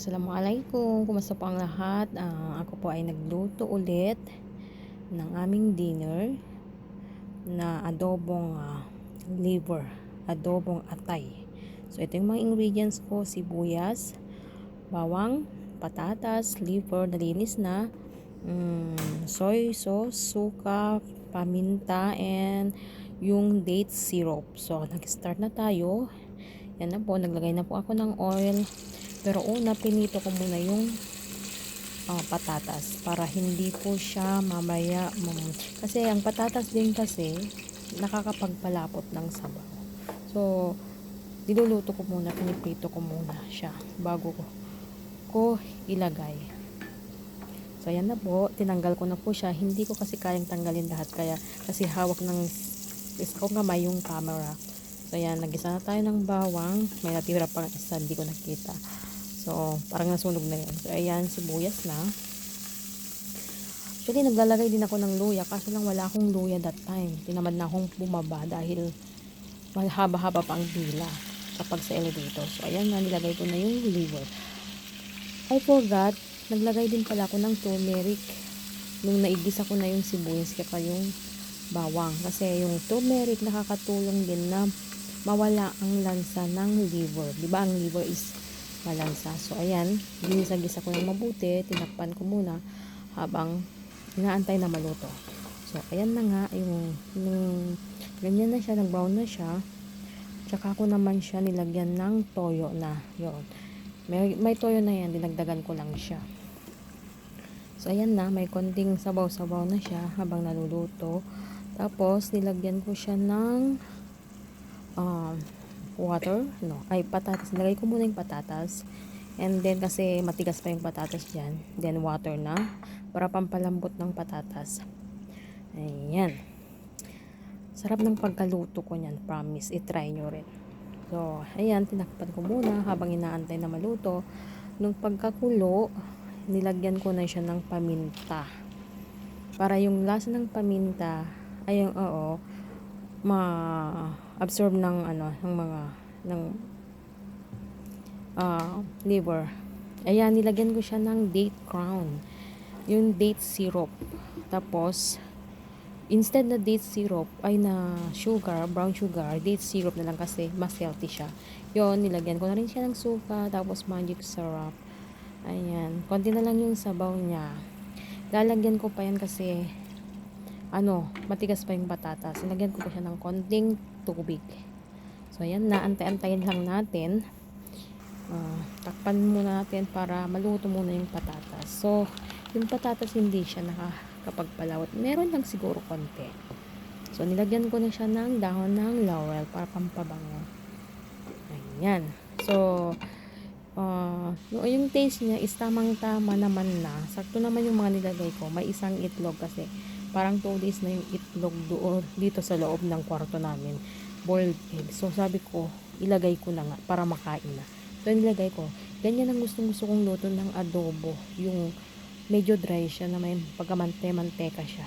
Assalamualaikum, kumusta po ang lahat? Ah, ako po ay nagluto ulit ng aming dinner na adobong ah, liver, adobong atay. So ito yung mga ingredients ko, sibuyas, bawang, patatas, liver, nalinis na, mm, soy sauce, suka, paminta, and yung date syrup. So nag-start na tayo. Yan na po, naglagay na po ako ng oil. Pero una, pinito ko muna yung uh, patatas para hindi po siya mamaya mam- kasi ang patatas din kasi nakakapagpalapot ng sabaw. So, diluluto ko muna, piniprito ko muna siya bago ko, ko ilagay. So, ayan na po. Tinanggal ko na po siya. Hindi ko kasi kayang tanggalin lahat. Kaya, kasi hawak ng isa kong kamay yung camera. So, ayan. Nagisa na tayo ng bawang. May natira pang isa. Hindi ko nakita. So, parang nasunog na yun. So, ayan, sibuyas na. Actually, naglalagay din ako ng luya. Kaso lang wala akong luya that time. Tinamad na akong bumaba dahil mahaba-haba pa ang dila kapag sa elevator. So, ayan na, nilagay ko na yung liver. I forgot, naglagay din pala ako ng turmeric nung naigisa ko na yung sibuyas kaya yung bawang. Kasi yung turmeric nakakatulong din na mawala ang lansa ng liver. Di ba ang liver is malansa. So, ayan, ginisa-gisa ko ng mabuti, tinakpan ko muna habang inaantay na maluto. So, ayan na nga, yung, yung ganyan na siya, nag-brown na siya. Tsaka ko naman siya nilagyan ng toyo na, yon May, may toyo na yan, dinagdagan ko lang siya. So, ayan na, may konting sabaw-sabaw na siya habang naluluto. Tapos, nilagyan ko siya ng um, water, no, ay patatas. Nilagay ko muna yung patatas. And then kasi matigas pa yung patatas dyan. Then water na para pampalambot ng patatas. Ayan. Sarap ng pagkaluto ko niyan, promise. I-try nyo rin. So, ayan, tinakpan ko muna habang inaantay na maluto. Nung pagkakulo, nilagyan ko na siya ng paminta. Para yung lasa ng paminta, ay yung, oo, ma-absorb ng ano ng mga ng uh, liver. Ayan, nilagyan ko siya ng date crown. Yung date syrup. Tapos, instead na date syrup ay na sugar, brown sugar, date syrup na lang kasi mas healthy siya. Yon nilagyan ko na rin siya ng suka, tapos magic syrup. Ayan, konti na lang yung sabaw niya. Lalagyan ko pa yan kasi ano, matigas pa yung patatas. Nilagyan ko pa siya ng konting tubig. So, ayan na. Antay-antayin lang natin. Uh, takpan muna natin para maluto muna yung patatas. So, yung patatas hindi siya nakakapagpalawat. Meron lang siguro konti. So, nilagyan ko na siya ng dahon ng laurel para pampabango. Ayan. So, uh, yung taste niya is tamang-tama naman na. Sakto naman yung mga nilagay ko. May isang itlog kasi parang 2 days na yung itlog doon dito sa loob ng kwarto namin boiled egg so sabi ko ilagay ko na nga para makain na. So nilagay ko. Ganyan ang gustong gusto kong luto ng adobo. Yung medyo dry siya na may pagkamante manteka siya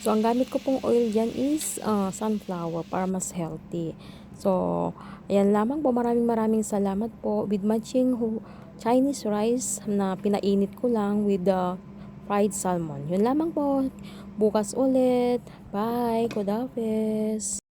so ang gamit ko pong oil dyan is uh, sunflower para mas healthy. So ayan lamang po. Maraming maraming salamat po. With matching Chinese rice na pinainit ko lang with the fried salmon. Yun lamang po. Bukas ulit. Bye. Kudafes.